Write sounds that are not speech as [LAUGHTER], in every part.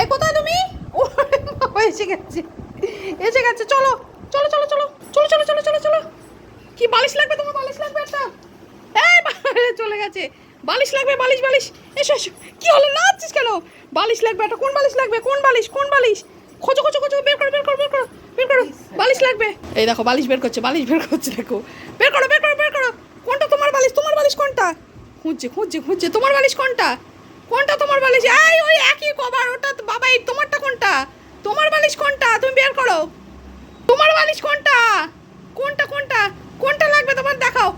এই, কোথায় তুমি? বাবা, এসে গেছে। এসে গেছে, চলো চলো চলো চলো চলো চলো চলো চলো চলো। কি বালিশ লাগবে তোমার? বালিশ লাগবে একটা। এই চলে গেছে। বালিশ লাগবে, বালিশ বালিশ। এসো এসো। কি হলো? নাচছিস কেন? বালিশ লাগবে একটা। কোন বালিশ লাগবে? কোন বালিশ? কোন বালিশ? খোঁজো খোঁজো খোঁজো। বের করো বের করো বের করো বের করো। বালিশ লাগবে। এই দেখো, বালিশ বের করছে, বালিশ বের করছে, দেখো। বের করো বের করো বের করো। কোনটা তোমার বালিশ? তোমার বালিশ কোনটা? খুঁজছে খুঁজছে খুঁজছে। তোমার বালিশ কোনটা? কোনটা তোমার বালিশ? কভার ওটা বাবা এই তোমারটা কোনটা? তোমার বালিশ কোনটা? তুমি বের করো। তোমার বালিশ কোনটা? কোনটা কোনটা? কোনটা লাগবে তোমার দেখাও।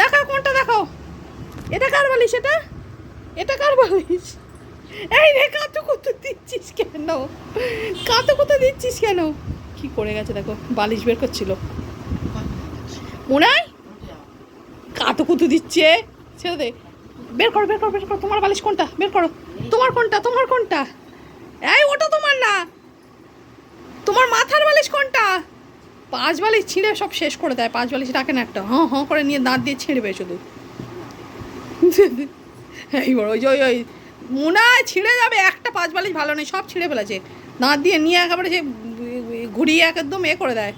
দেখাও কোনটা দেখাও। এটা কার বালিশ এটা? এটা কার বালিশ? এই রে কাতো কত দিচ্ছিস কেন? কাতো কত দিচ্ছিস কেন? কি করে গেছে দেখো, বালিশ বের করছিল। মনে হয়? কাতো কুতু দিচ্ছে? ছেড়ে দে। বের করো বের করো বের করো, তোমার বালিশ কোনটা? বের করো। তোমার কোনটা? তোমার কোনটা? এই, ওটা তোমার না। তোমার মাথার বালিশ কোনটা? পাঁচ বালিশ ছিঁড়ে সব শেষ করে দেয়। পাঁচ বালিশ রাখে না একটা। হঁ হঁ করে নিয়ে দাঁত দিয়ে ছিঁড়বে শুধু। ওই যে, ওই ওই, মোনায় ছিঁড়ে যাবে একটা পাঁচ বালিশ ভালো নেই, সব ছিঁড়ে ফেলেছে। দাঁত দিয়ে নিয়ে একেবারে যে ঘুরিয়ে একদম এ করে দেয়।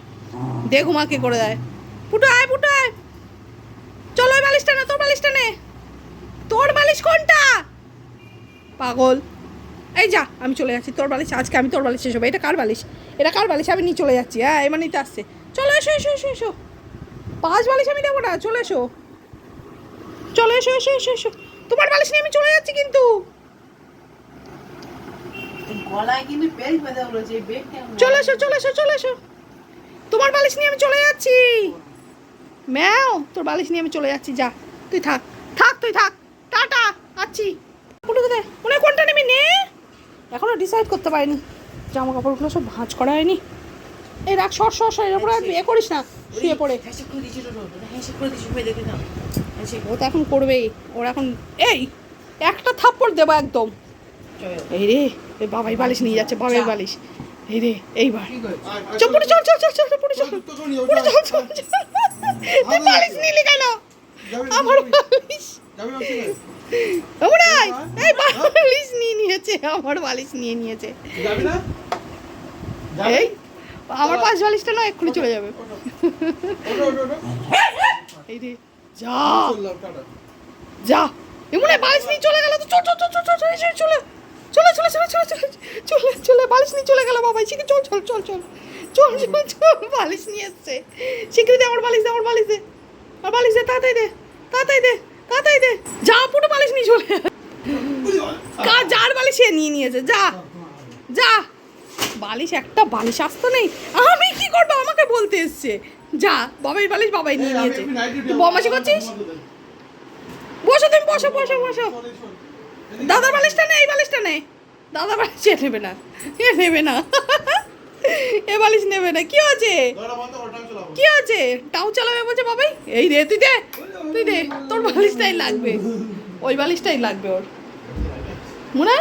দেঘুমাকে করে দেয়। পুটো আয় পুটো আয় চলো বালিশটা নে, তোর বালিশটা নে। তোর বালিশ কোনটা? পাগল। এই যা আমি চলে যাচ্ছি তোর বালিশ আজকে আমি তোর বালিশ শেষ হব এটা কার বালিশ? এটা কার বালিশ? আমি নিয়ে চলে যাচ্ছি। হ্যাঁ এবার নিতে আসছে। চলো এসো এসো এসো এসো। পাঁচ বালিশ আমি দেবো না চলে এসো। চলো এসো এসো এসো এসো। তোমার বালিশ নিয়ে আমি চলে যাচ্ছি কিন্তু। চলে এসো চলে এসো চলে এসো। তোমার বালিশ নিয়ে আমি চলে যাচ্ছি। ম্যাও তোর বালিশ নিয়ে আমি চলে যাচ্ছি যা। তুই থাক থাক তুই থাক। টাটা আচ্ছি মনে কোনটা নেবি নে এখনও ডিসাইড করতে পারিনি জামা কাপড়গুলো সব ভাঁজ করা হয়নি এই রাখ সর সর সর এরপরে আর এ করিস না শুয়ে পড়ে হ্যাঁ হ্যাঁ হ্যাঁ ও তো এখন করবেই ওর এখন এই একটা থাপ্পড় দেবো একদম এই রে এই বাবাই বালিশ নিয়ে যাচ্ছে বাবাই বালিশ এই রে এইবার চল পুরো চল চল চল চল পুরো চল পুরো চল চল চল। তুই বালিশ নিলি কেন আমার বালিশ ওমরাই এই বালিশ নিয়ে নিয়েছে আমার বালিশ নিয়ে নিয়েছে এই আমার পাঁচ বালিশটা না এক্ষুনি চলে যাবে এই রে যা যা এমন বালিশ নিয়ে চলে গেল তো চল চল চল চল চল চল চলে চলে চলে চলে চলে চলে চলে চলে বালিশ নিয়ে চলে গেল বাবা শিখে চল চল চল চল চল চল চল বালিশ নিয়ে এসছে স্বীকৃতি আমার বালিশ দে আমার বালিশ দে আমার বালিশ দে তাড়াতাড়ি দে তাড়াতাড়ি দে তাড়াতাড়ি দে। যা পুরো বালিশ নিয়ে চলে কা যার বালিশ সে নিয়ে নিয়েছে যা যা। বালিশ একটা বালিশ আসতো নেই। আমি কি করব? আমাকে বলতে এসছে। যা বাবাই বালিশ বাবাই নিয়ে নিয়েছে। তুই বমাসি করছিস? বসো তুমি বসো বসো বসো। দাদার বালিশটা নে এই বালিশটা নে। দাদা বালিশ এ নেবে না। এ নেবে না। এ বালিশ নেবে না। কি আছে কি আছে টাউ চালাবে বলছে বাবাই। এই রে তুই দে। তুই দে তোর বালিশটাই লাগবে। ওই বালিশটাই লাগবে ওর। মনে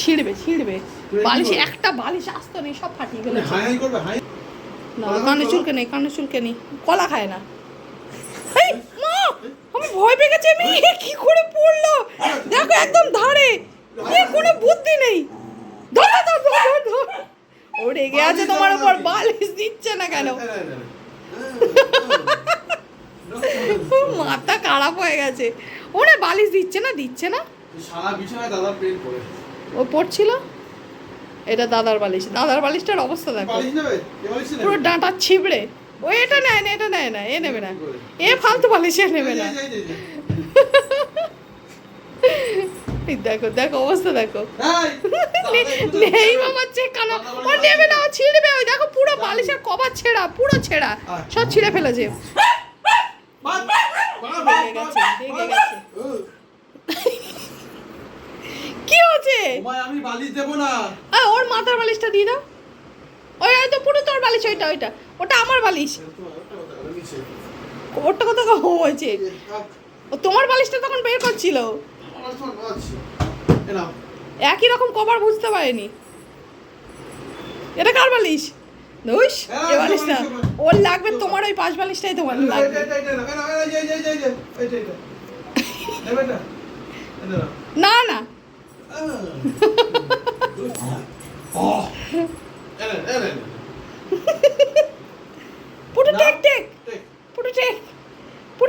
ছিঁড়বে ছিঁড়বে। বালিশ একটা বালিশ আসতো নেই সব ফাটিয়ে ফেলেছে। না কানে চুলকে নেই কানে চুলকে নেই কলা খায় না। মা আমি ভয় পেয়ে গেছি আমি কি করে পড়ল? দেখো একদম ধারে। কোনো বুদ্ধি নেই। ধর ধর ও রেগে আছে তোমার উপর বালিশ দিচ্ছে না কেন? মাথা খারাপ হয়ে গেছে। ওরে বালিশ দিচ্ছে না দিচ্ছে না। ও পড়ছিল? এটা দাদার বালিশ। দাদার বালিশটার অবস্থা দেখো। পুরো ডাঁটা ছিবড়ে। ও এটা নেয় না এটা নেয় না এ নেবে না। এ ফালতু বালিশ এ নেবে না। দেখো দেখো অবস্থা দেখো। নেই বাবা চেক কেন ও নেবে না ছিঁড়বে। ওই দেখো পুরো বালিশের কভার ছেঁড়া পুরো ছেঁড়া। সব ছিঁড়ে ফেলেছে। বাদ, গেছে। [LAUGHS] কি হচ্ছে? আমি বালিশ দেবো না। আ, ওর মাথার বালিশটা দিয়ে দাও। ওই হয়তো পুরো তোর বালিশ ওইটা ওইটা। ওটা আমার বালিশ। ওরটা কথা হয়েছে? ও তোমার বালিশটা তখন বের করছিল? একই রকম কভার বুঝতে পারেনি। এটা কার বালিশ? ধুস এ বালিশ না। ওর লাগবে তোমার ওই পাঁচ বালিশটাই তোমার লাগবে। না [LAUGHS] না টেক টেক। টেক, টেক।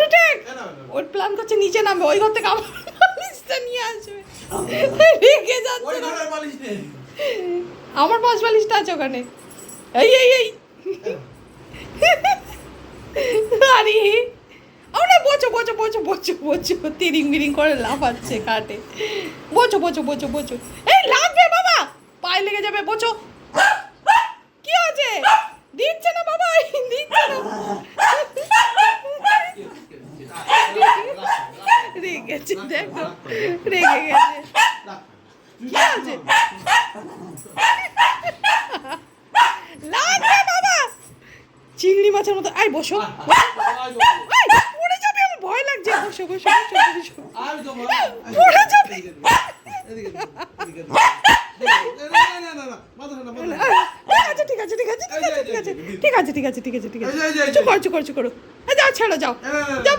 এনে। প্ল্যান করছে নিচে নামবে ওই ঘর থেকে আমার বালিশটা নিয়ে আসবে। রেখে যাচ্ছে। আমার পাঁচ বালিশটা আছে ওখানে। এই এই এই আরে আমরা বোঝো বোঝো বোঝো বোঝো বোঝো তিরিং বিরিং করে লাফাচ্ছে কাটে বোঝো বোঝো বোঝো বোঝো এই লাগবে বাবা। পায়ে লেগে যাবে, বোঝো। কি আছে দিচ্ছে না, বাবা? দিচ্ছে না। রেগে গেছে দেখো। রেগে গেছে। কি আছে বাবা চিংড়ি মাছের মতো আয় বসো পড়ে যাবে ঠিক আছে ঠিক আছে ঠিক আছে ঠিক আছে ঠিক আছে ঠিক আছে করো ছেড়ে যাও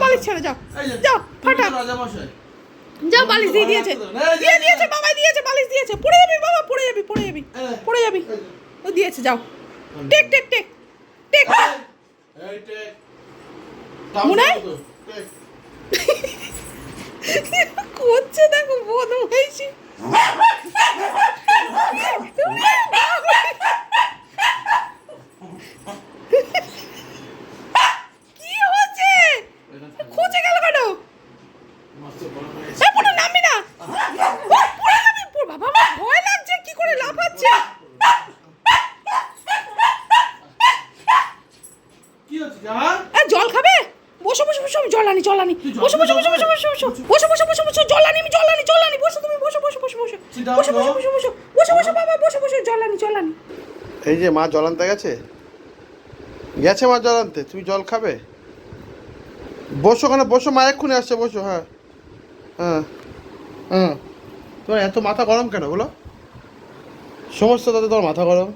বালিশ ছেড়ে যাও যাও যাও বালিশ দিয়ে দিয়েছে দিয়েছে বাবা দিয়েছে বালিশ দিয়েছে পড়ে যাবি বাবা পড়ে যাবি পড়ে যাবি পড়ে যাবি ও দিয়েছে যাও টেক টেক টেক টেক এই টেক। মুনাই টেক। করছে দেখো বদমাইশি কি হচ্ছে খুঁজে গেল কেন মস্ত বড় হয়ে এ পুরো নামবি না ও, পড়ে যাবি পুরো বাবা আমার ভয় লাগছে কি করে লাফাচ্ছে কি হচ্ছে জামা এ, জল খাবে বসো বসো বসো আমি জল আনি জল আনি তুই জল বসো বসো বসো বসো বসো বসো জল আনি জল আনি জল আনি বসো তুমি বসো বসো বসো বসো বসো বসো বসো বসো বসো বসো বাবা বসো বসো জল আনি জল আনি এই যে মা জল আনতে গেছে গেছে মা জল আনতে তুমি জল খাবে বসো ওখানে বসো মা এক্ষুনি আসছে বসো হ্যাঁ হ্যাঁ হ্যাঁ তোমার এত মাথা গরম কেন বলো সমস্ত তাতে তোমার মাথা গরম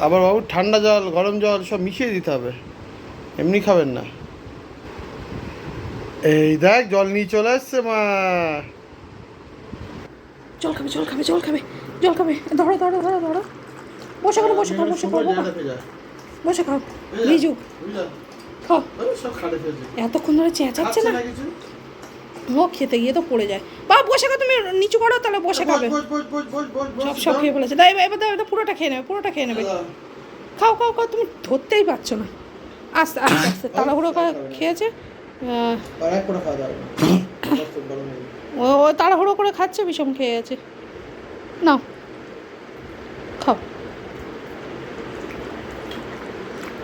আবার বাবু ঠান্ডা জল গরম জল সব মিশিয়ে দিতে হবে এমনি খাবেন না এই দেখ জল নিয়ে চলে এসছে মা। জল খাবে জল খাবে জল খাবে জল খাবে। ধরো ধরো ধরো ধরো। বসে খাও বসে খাও বসে খাও বসে খাও লিজু খাও। এতক্ষণ ধরে চেঁচাচ্ছে না? ও খেতে গিয়ে তো পড়ে যায়। বাবা বসে খাও তুমি নিচু করো তাহলে বসে খাবে। সব সব খেয়ে ফেলেছে। তাই এবার দাও, এবার পুরোটা খেয়ে নেবে পুরোটা খেয়ে নেবে। খাও খাও খাও তুমি ধরতেই পারছ না। আস্তে আস্তে আস্তে তাড়াহুড়ো করে খেয়েছে। হ্যাঁ। ও ও তাড়াহুড়ো করে খাচ্ছে, বিষম খেয়ে আছে। না খাও।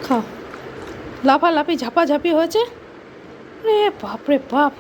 খাও। লাফালাফি, ঝাপাঝাপি হয়েছে? রে বাপরে বাপ।